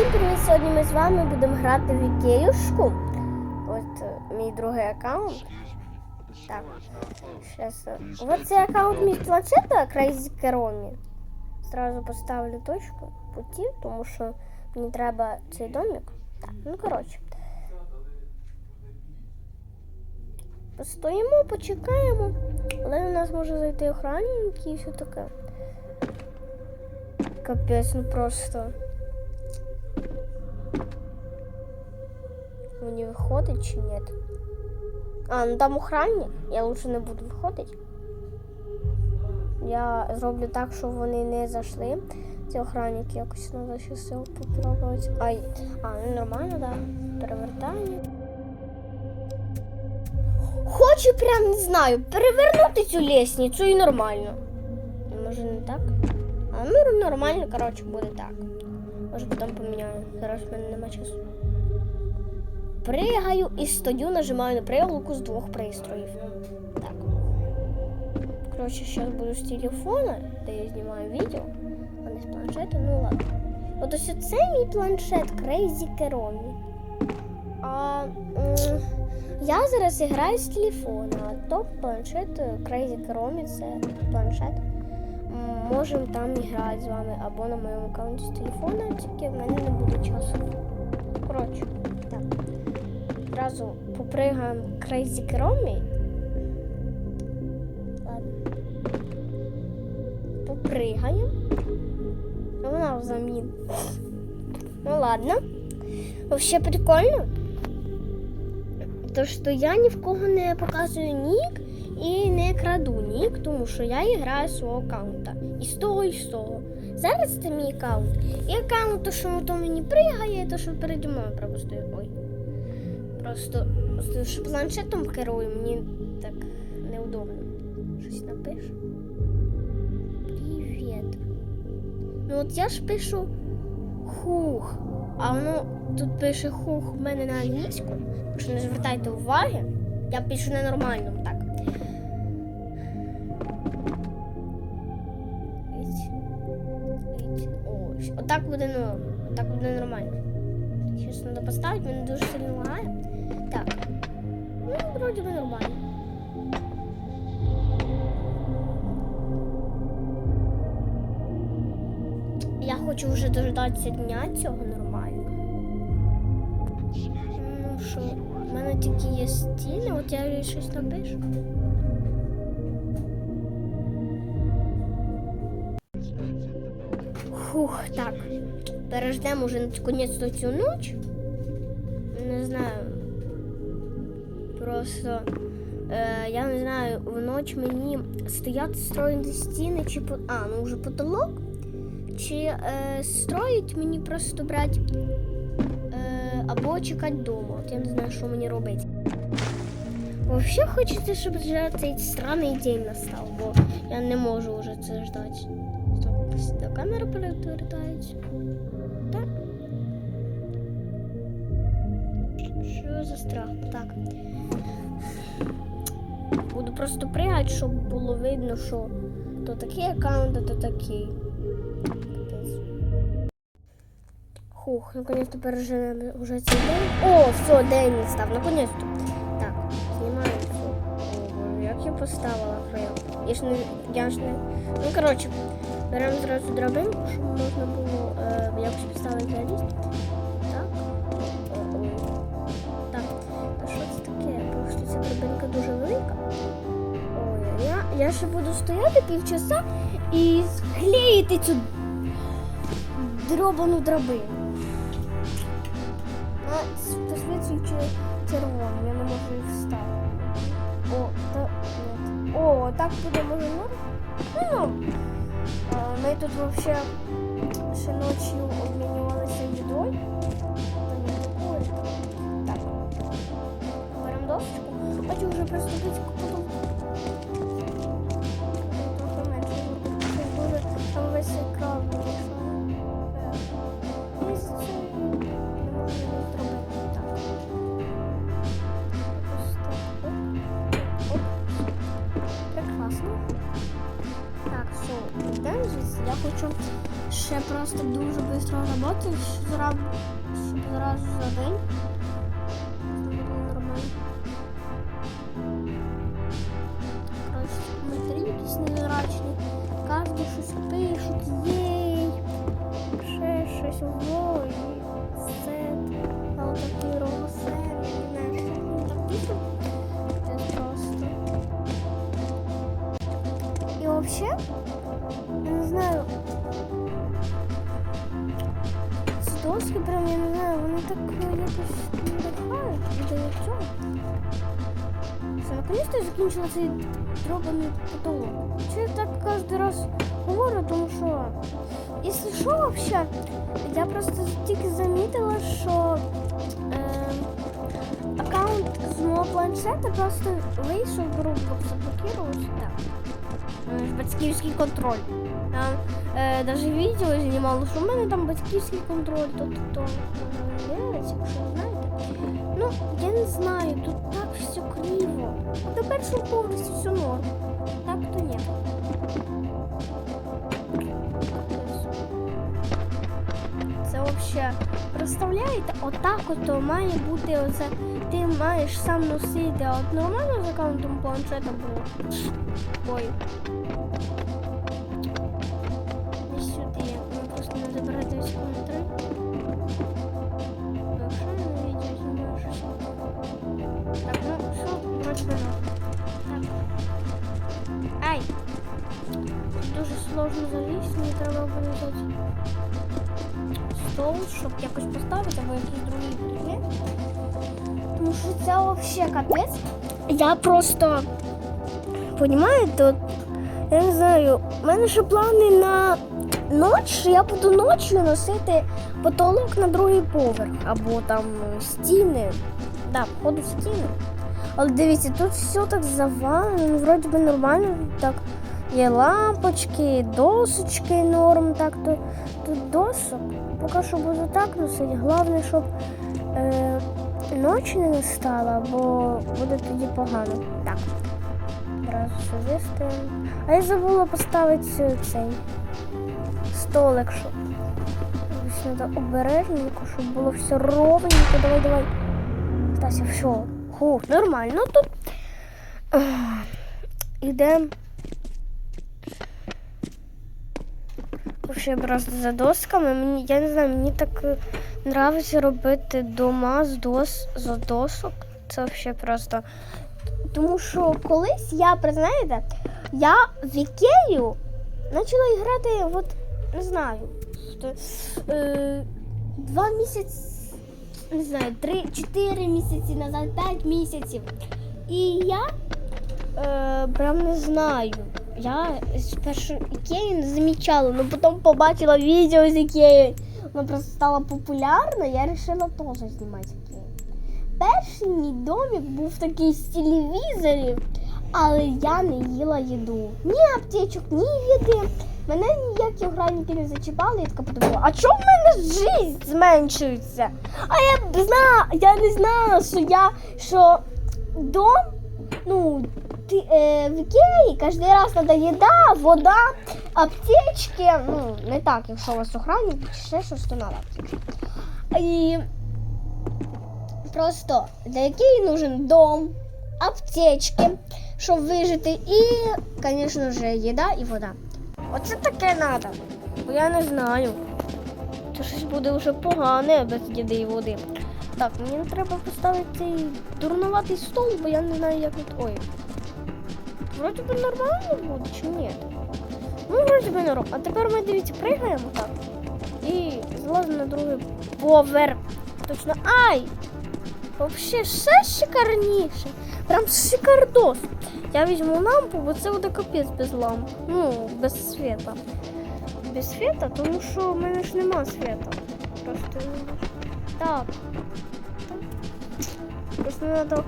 Всім привіт! Сьогодні ми з вами будемо грати в ікеюшку. От е, мій другий аккаунт. Так. Щас. е, От цей аккаунт мій планшета Crazy Keromi. Зразу поставлю точку путі, тому що мені треба цей домик. Так, ну коротше. Постоїмо, почекаємо. Але у нас може зайти охранник і все таке. Капець, ну просто. Мені виходить чи ні? А, ну там охранник. Я лучше не буду виходити. Я зроблю так, щоб вони не зайшли. Ці охранники якось треба все попробувати. Ай, а, ну нормально, так. Да. Перевертання. Хочу прям не знаю, перевернути цю лестницю і нормально. Може не так? А ну нормально, коротше, буде так. Може потім поміняю. Зараз в мене нема часу. Пригаю і стою, нажимаю на приволоку з двох пристроїв. Так. Коротше, зараз буду з телефона, де я знімаю відео, а не з планшета, ну ладно. От ось це мій планшет Crazy Keromi. А я зараз граю з телефона, а то планшет е, Crazy Keromi це планшет. Можемо там грати з вами або на моєму аккаунті з телефона, тільки в мене не буде часу. Коротше, так. Одразу попригаємо Crazy Keromi. Ладно. Попригаємо. Ну, Вона взамін. Ну ладно. Вообще прикольно. То, що я ні в кого не показую нік і не краду нік, тому що я граю свого аккаунта. І з того, і з того. Зараз це мій аккаунт. І аккаунт, то, що то мені пригає, то, що переді мною пропустив. Ой. Просто що планшетом керую, мені так неудобно. Щось напишу. Привіт. Ну от я ж пишу хух, а воно тут пише хух в мене на англійську. Якщо не звертайте уваги, я пишу ненормально так. Іть. Іть. О, щ- Отак буде ну, отак буде нормально. Щось треба поставити, мене дуже сильно лагає. Вроді би нормально. Я хочу вже дождатися дня цього нормально. Ну що, в мене тільки є стіни, от я щось напишу. Фух, так. Переждемо вже наконець-то цю ніч. Не знаю. Просто е, я не знаю, вночі мені стояти строїти стіни чи по. А, ну вже потолок. Чи е, строїть мені просто брати е, або чекати вдома. От я не знаю, що мені робити. Взагалі хочеться, щоб вже цей странний день настав, бо я не можу вже це ждати. Стоп, до камера перевертається. Так. Що за страх? Так. Буду просто пригати, щоб було видно, що то такий аккаунт, а то такий. Хух, наконец-то переживемо вже цей день. О, все, день настав, наконец-то. Так, знімаю. Як я поставила фрейл. Я ж не, я ж не. Ну, коротше, беремо зразу драбинку, щоб можна було е, якось поставити залізти. Я, ще буду стояти півчаса і склеїти цю дробану драбину. А посвітлюючи червоним, я не можу їх вставити. О, та ні. О, так буде може норм? Ну, ми тут вообще ще ночі обмінювалися їдою. Так. Беремо досочку. Хочу вже приступити хочу ще просто дуже швидко роботи, щоб зразу за день. Доски прям, я не знаю, вони так е, якось до цього. Все, наконец-то я закінчила цей дробаний потолок. Чи я так кожен раз говорю, тому що, якщо що, вообще, я просто тільки замітила, що е, аккаунт з мого планшета просто вийшов Roblox, заблокувався. Так. Батьківський контроль. Там е, навіть відео знімало, що в мене там батьківський контроль, то то якщо ви знаєте. Ну, я не знаю, тут так все криво. Тепер що повністю все норм. Так то ні. Це взагалі, представляєте, отак от має бути оце. Ти маєш сам носити, а от нормально з аккаунтом планшета було. Ой. Не сюди. Просто не забирати весь коментарі. Якщо щось. Так, ну що, вроді би. Так. Ай! Тут дуже сложно залізти, мені треба взяти стол, щоб якось поставити, або якийсь другий предмет. Тому що це взагалі капець. Я просто, понімаєте, от, я не знаю, в мене ще плани на ніч, я буду ночі носити потолок на другий поверх, або там стіни. Так, походу в стіни. Але дивіться, тут все так завалено, вроді би нормально. Так, є лампочки, досочки норм, так то тут досок. Поки що буду так носити. Головне, щоб е, ночі не настала, бо буде тоді погано. Так. Одразу сюди ставимо. А я забула поставити цей столик, щоб ось треба обережненько, щоб було все ровненько. Давай, давай. Стася, все. Хух, нормально тут. Ідемо. Вообще просто за досками. Мені, я не знаю, мені так е, нравиться робити дома з, дос, з досок. Це вообще просто. Тому що колись я, признаєте, я в Ікею почала грати, от, не знаю, е, два місяці, не знаю, три, чотири місяці назад, п'ять місяців. І я е, прям не знаю. Я спершу Ікею не замічала, але потім побачила відео з Ікеї. Воно просто стало популярно, я вирішила теж знімати Ікею. Перший мій домик був такий з телевізорів, але я не їла їду. Ні аптечок, ні їди. Мене ніякі граніки не зачіпали, я така подумала, а чому в мене життя зменшується? А я б зна, я не знала, що я що дом, ну, в Ікеї кожен раз треба їда, вода, аптечки. Ну, не так, якщо у вас охранник, ще щось, то треба аптечки. І просто для Ікеї нужен дом, аптечки, щоб вижити, і, звісно ж, їда і вода. Оце таке треба. Бо я не знаю. Це щось буде вже погане без їди і води. Так, мені треба поставити дурнуватий стол, бо я не знаю, як. Ой. Вроді би нормально буде чи ні? Ну, вроді би норм. А тепер ми дивіться, пригаємо так. І злазимо на другий поверх. Точно. Ай! Вообще ще шикарніше. Прям шикардос. Я візьму лампу, бо це буде капець без ламп. Ну, без світа. Без світа, тому що в мене ж нема світа. Просто так. Просто треба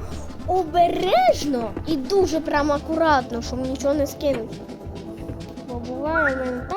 обережно і дуже прям акуратно, щоб нічого не скинути. Бо буває так.